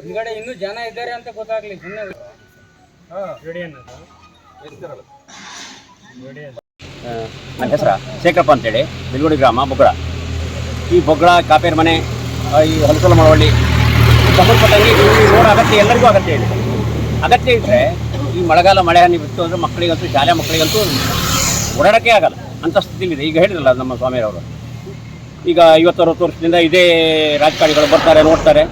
ಹಿಂಗಡೆ ಇನ್ನೂ ಜನ ಇದ್ದಾರೆ ಅಂತ ಗೊತ್ತಾಗ್ಲಿ ಸುಮ್ಮನೆ ನನ್ನ ಹೆಸರ ಶೇಖರಪ್ಪ ಅಂತೇಳಿ ಬಿಲ್ಗುಡಿ ಗ್ರಾಮ ಬೊಗ್ಗಳ ಈ ಬೊಗ್ಗಳ ಕಾಪೇರ್ ಮನೆ ಈ ಹೊಲಸಲ ಮಳವಳ್ಳಿ ಸಂಬಂಧಪಟ್ಟಂಗೆ ನೋಡೋ ಅಗತ್ಯ ಎಲ್ಲರಿಗೂ ಅಗತ್ಯ ಇದೆ. ಅಗತ್ಯ ಇದ್ದರೆ ಈ ಮಳೆಗಾಲ ಮಳೆ ಹನಿ ಬಿತ್ತು ಅಂದರೆ ಮಕ್ಕಳಿಗಂತೂ ಶಾಲೆ ಮಕ್ಕಳಿಗಂತೂ ಓಡಾಡೋಕ್ಕೆ ಆಗಲ್ಲ. ಅಂಥ ಸ್ಥಿತಿಲಿದೆ ಈಗ ಹೇಳಿದ್ರಲ್ಲ ನಮ್ಮ ಸ್ವಾಮಿಯವರು. ಈಗ ಐವತ್ತು ಅರವತ್ತು ವರ್ಷದಿಂದ ಇದೇ ರಾಜಕಾರಣಿಗಳು ಬರ್ತಾರೆ, ನೋಡ್ತಾರೆ.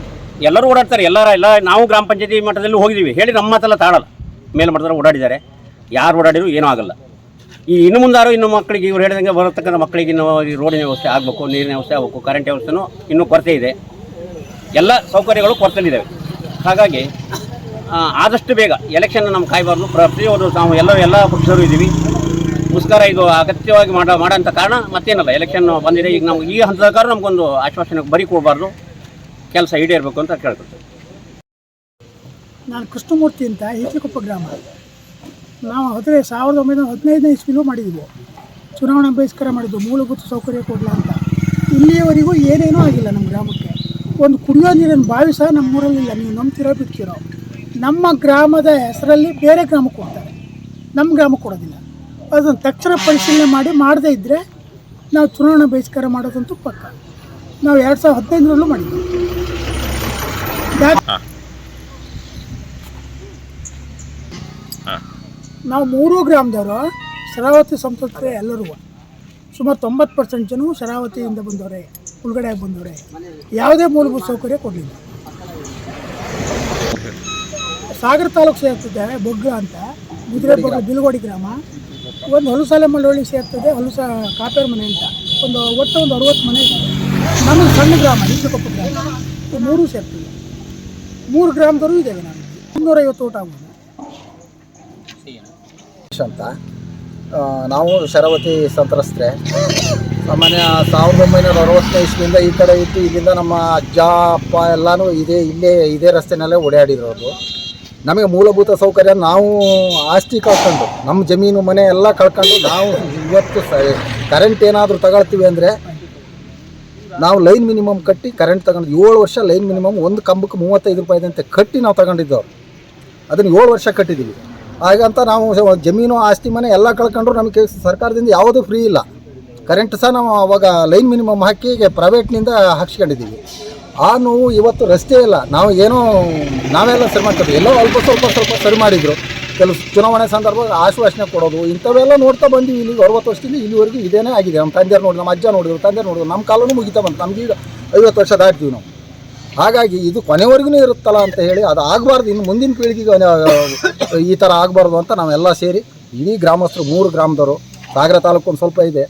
ಎಲ್ಲರೂ ಓಡಾಡ್ತಾರೆ. ಎಲ್ಲರ ಎಲ್ಲ ನಾವು ಗ್ರಾಮ ಪಂಚಾಯತಿ ಮಟ್ಟದಲ್ಲಿ ಹೋಗಿದ್ದೀವಿ. ಹೇಳಿ ನಮ್ಮ ಮಾತೆಲ್ಲ ತಾಳಲ್ಲ. ಮಾಡ್ತಾರೆ ಓಡಾಡಿದ್ದಾರೆ. ಯಾರು ಓಡಾಡಿದ್ರು ಏನೂ ಆಗಲ್ಲ. ಈ ಇನ್ನು ಮುಂದಾರು ಇನ್ನು ಮಕ್ಕಳಿಗೆ ಇವ್ರು ಹೇಳಿದಂಗೆ ಬರತಕ್ಕಂಥ ಮಕ್ಕಳಿಗೆ ಇನ್ನು ರೋಡಿನ ವ್ಯವಸ್ಥೆ ಆಗಬೇಕು, ನೀರಿನ ವ್ಯವಸ್ಥೆ ಆಗಬೇಕು ಕರೆಂಟ್ ವ್ಯವಸ್ಥೆನೂ ಇನ್ನೂ ಕೊರತೆ ಇದೆ. ಎಲ್ಲ ಸೌಕರ್ಯಗಳು ಕೊರತೆಯಲ್ಲಿದ್ದಾವೆ. ಹಾಗಾಗಿ ಆದಷ್ಟು ಬೇಗ ಎಲೆಕ್ಷನ್ ನಮ್ಮ ಕಾಯಬಾರ್ದು. ಪ್ರತಿಯೊಂದು ನಾವು ಎಲ್ಲ ಎಲ್ಲ ಪಕ್ಷರು ಇದ್ದೀವಿ. ಮುಸ್ಕರ ಇದು ಅಗತ್ಯವಾಗಿ ಮಾಡ ಮಾಡೋಂಥ ಕಾರಣ ಮತ್ತೇನಲ್ಲ ಎಲೆಕ್ಷನ್ ಬಂದಿದೆ. ಈಗ ನಮ್ಗೆ ಈ ಹಂತದ ಕಾರಣ ನಮಗೊಂದು ಆಶ್ವಾಸನೆ ಬರೀ ಕೊಡಬಾರ್ದು. ಕೆಲಸ ಈಡೇರಬೇಕು ಅಂತ ಕೇಳ್ಕೊಳ್ತೀವಿ. ನಾನು ಕೃಷ್ಣಮೂರ್ತಿ ಅಂತ ಈಚಲಕೊಪ್ಪ ಗ್ರಾಮ. ನಾವು ಹದಿನೈದು ಸಾವಿರದ ಒಂಬೈನೂರ ಹದಿನೈದನೇ ಇಸ್ವಿಲೂ ಮಾಡಿದ್ವು. ಚುನಾವಣಾ ಬಹಿಷ್ಕಾರ ಮಾಡಿದ್ದು ಮೂಲಭೂತ ಸೌಕರ್ಯ ಕೊಡಲ ಅಂತ. ಇಲ್ಲಿಯವರೆಗೂ ಏನೇನೂ ಆಗಿಲ್ಲ ನಮ್ಮ ಗ್ರಾಮಕ್ಕೆ. ಒಂದು ಕುಡಿಯೋ ನೀರಿನ ಬಾವಿ ಸಹ ನಮ್ಮೂರಲ್ಲಿಲ್ಲ ನೀವು ನಂಬ್ತಿರೋ ಬಿಡ್ತಿರೋ. ನಮ್ಮ ಗ್ರಾಮದ ಹೆಸರಲ್ಲಿ ಬೇರೆ ಗ್ರಾಮಕ್ಕೆ ಕೊಡ್ತಾರೆ ನಮ್ಮ ಗ್ರಾಮಕ್ಕೆ ಕೊಡೋದಿಲ್ಲ. ಅದನ್ನು ತಕ್ಷಣ ಪರಿಶೀಲನೆ ಮಾಡಿ ಮಾಡದೇ ಇದ್ದರೆ ನಾವು ಚುನಾವಣಾ ಬಹಿಷ್ಕಾರ ಮಾಡೋದಂತೂ ಪಕ್ಕ. ನಾವು ಎರಡು ಸಾವಿರದ ಹದಿನೈದರಲ್ಲೂ ಮಾಡಿದ್ವಿ. ನಾವು ಮೂರು ಗ್ರಾಮದವರು ಶರಾವತಿ ಸಂತೃಪ್ತರೆ ಎಲ್ಲರೂ. ಸುಮಾರು ತೊಂಬತ್ತು ಪರ್ಸೆಂಟ್ ಜನ ಶರಾವತಿಯಿಂದ ಬಂದವರೆ ಉಳ್ಗಡೆಯಾಗಿ ಬಂದವರೇ. ಯಾವುದೇ ಮೂಲಭೂತ ಸೌಕರ್ಯ ಕೊಡಲಿಲ್ಲ. ಸಾಗರ ತಾಲೂಕು ಸೇರ್ತದೆ ಬೊಗ್ಗ ಅಂತ. ಮುದ್ರೆ ಬೊಗ್ಗ ಬಿಲ್ಗೋಡಿ ಗ್ರಾಮ. ಒಂದು ಹೊಲಸಾಲೆ ಮಳವಳ್ಳಿ ಸೇರ್ತದೆ ಹೊಲಸ ಕಾಪೇರ್ ಮನೆ ಅಂತ. ಒಂದು ಒಟ್ಟು ಒಂದು ಅರವತ್ತು ಮನೆ ಇದೆ. ನಮ್ಮ ಸಣ್ಣ ಗ್ರಾಮ ಈಚಕೊಪ್ಪ ಗ್ರಾಮ. ಮೂರು ಮೂರೂ ಸೇರ್ತದೆ ಮೂರು ಗ್ರಾಮದವರು ಇದ್ದೇವೆ ನಾನು ಮುನ್ನೂರೈವತ್ತು ಊಟ ಆಗ್ಬೋದು ಅಂತ. ನಾವು ಶರಾವತಿ ಸಂತ್ರಸ್ತೆ. ಸಾಮಾನ್ಯ ಸಾವಿರದ ಒಂಬೈನೂರ ಅರವತ್ತನೇ ಇಸ್ವಿಯಿಂದ ಈ ಕಡೆ ಇತ್ತು ಇಲ್ಲಿಂದ ನಮ್ಮ ಅಜ್ಜ, ಅಪ್ಪ ಎಲ್ಲನೂ ಇದೇ, ಇಲ್ಲೇ, ಇದೇ ರಸ್ತೆನಲ್ಲೇ ಓಡಾಡಿರೋದು. ನಮಗೆ ಮೂಲಭೂತ ಸೌಕರ್ಯ ನಾವು ಆಸ್ತಿ ಕಳ್ಕೊಂಡು, ನಮ್ಮ ಜಮೀನು, ಮನೆ ಎಲ್ಲ ಕಳ್ಕೊಂಡು ನಾವು ಇವತ್ತು ಕರೆಂಟ್ ಏನಾದರೂ ತಗೊಳ್ತೀವಿ ಅಂದರೆ ನಾವು ಲೈನ್ ಮಿನಿಮಮ್ ಕಟ್ಟಿ ಕರೆಂಟ್ ತಗೊಂಡು, ಏಳು ವರ್ಷ ಲೈನ್ ಮಿನಿಮಮ್ ಒಂದು ಕಂಬಕ್ಕೆ ಮೂವತ್ತೈದು ರೂಪಾಯಿದಂತೆ ಕಟ್ಟಿ ನಾವು ತಗೊಂಡಿದ್ದೆವು ಅದನ್ನು ಏಳು ವರ್ಷ ಕಟ್ಟಿದ್ದೀವಿ. ಹಾಗಂತ ನಾವು ಜಮೀನು, ಆಸ್ತಿ, ಮನೆ ಎಲ್ಲ ಕಳ್ಕೊಂಡ್ರು ನಮಗೆ ಸರ್ಕಾರದಿಂದ ಯಾವುದೂ ಫ್ರೀ ಇಲ್ಲ. ಕರೆಂಟ್ ಸಹ ನಾವು ಅವಾಗ ಲೈನ್ ಮಿನಿಮಮ್ ಹಾಕಿ ಪ್ರೈವೇಟ್ನಿಂದ ಹಾಕ್ಸ್ಕೊಂಡಿದ್ದೀವಿ. ಆ ನೋವು ಇವತ್ತು ರಸ್ತೆ ಇಲ್ಲ. ನಾವು ಏನೋ, ನಾವೆಲ್ಲ ಸರಿ ಮಾಡ್ತೀವಿ ಎಲ್ಲೋ ಅಲ್ಪ ಸ್ವಲ್ಪ ಸ್ವಲ್ಪ ಸರಿ ಮಾಡಿದರು. ಕೆಲವು ಚುನಾವಣೆ ಸಂದರ್ಭದಲ್ಲಿ ಆಶ್ವಾಸನೆ ಕೊಡೋದು, ಇಂಥವೆಲ್ಲ ನೋಡ್ತಾ ಬಂದೀವಿ ಇಲ್ಲಿಗೆ ಅರವತ್ತು ವರ್ಷದಿಂದ, ಇಲ್ಲಿವರೆಗೂ ಇದೇನೇ ಆಗಿದೆ. ನಮ್ಮ ತಂದೆಯರು ನೋಡಿ ನಮ್ಮ ಅಜ್ಜ ನೋಡಿದ್ರು ತಂದೆ ನೋಡಿದ್ರು, ನಮ್ಮ ಕಾಲನೂ ಮುಗಿತಾ ಬಂತು. ನಮಗೀಗ ಐವತ್ತು ವರ್ಷ ದಾಟ್ತೀವಿ ನಾವು. ಹಾಗಾಗಿ ಇದು ಕೊನೆವರೆಗೂ ಇರುತ್ತಲ್ಲ ಅಂತ ಹೇಳಿ, ಅದು ಆಗಬಾರ್ದು. ಇನ್ನು ಮುಂದಿನ ಪೀಳಿಗೆಗೆ ಈ ಥರ ಆಗಬಾರ್ದು ಅಂತ ನಾವೆಲ್ಲ ಸೇರಿ, ಇಡೀ ಗ್ರಾಮಸ್ಥರು, ಮೂರು ಗ್ರಾಮದವರು, ಸಾಗರ ತಾಲೂಕು ಒಂದು ಸ್ವಲ್ಪ ಇದೆ.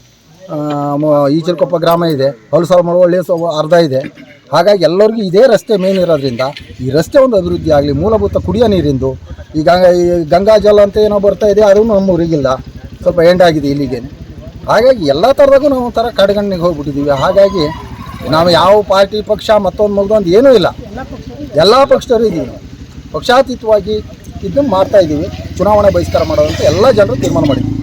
ಈಚಲಕೊಪ್ಪ ಗ್ರಾಮ ಇದೆ, ಹೊಲಸಾಲ ಮಳವಳ್ಳಿ ಸೊ ಅರ್ಧ ಇದೆ. ಹಾಗಾಗಿ ಎಲ್ಲರಿಗೂ ಇದೇ ರಸ್ತೆ ಮೇನ್ ಇರೋದ್ರಿಂದ ಈ ರಸ್ತೆ ಒಂದು ಅಭಿವೃದ್ಧಿ ಆಗಲಿ, ಮೂಲಭೂತ ಕುಡಿಯೋ ನೀರಿಂದು, ಈ ಗಂಗಾ ಈ ಗಂಗಾ ಜಲ ಅಂತ ಏನೋ ಬರ್ತಾ ಇದೆ, ಅದೂ ನಮ್ಮೂರಿಗಿಲ್ಲ ಸ್ವಲ್ಪ ಎಂಡಾಗಿದೆ ಇಲ್ಲಿಗೆ. ಹಾಗಾಗಿ ಎಲ್ಲ ಥರದಾಗೂ ನಾವು ಒಂಥರ ಕಡೆಗಣ್ಣಿಗೆ ಹೋಗ್ಬಿಟ್ಟಿದ್ದೀವಿ. ಹಾಗಾಗಿ ನಾವು ಯಾವ ಪಾರ್ಟಿ ಪಕ್ಷ, ಮತ್ತೊಂದು ಮಗದೊಂದು ಏನೂ ಇಲ್ಲ. ಎಲ್ಲ ಪಕ್ಷದವರು ಇದ್ದೀವಿ. ಪಕ್ಷಾತೀತವಾಗಿ ಇದನ್ನು ಮಾಡ್ತಾ ಇದ್ದೀವಿ. ಚುನಾವಣೆ ಬಹಿಷ್ಕಾರ ಮಾಡೋದಂತ ಎಲ್ಲ ಜನರು ತೀರ್ಮಾನ ಮಾಡಿದ್ದೀವಿ.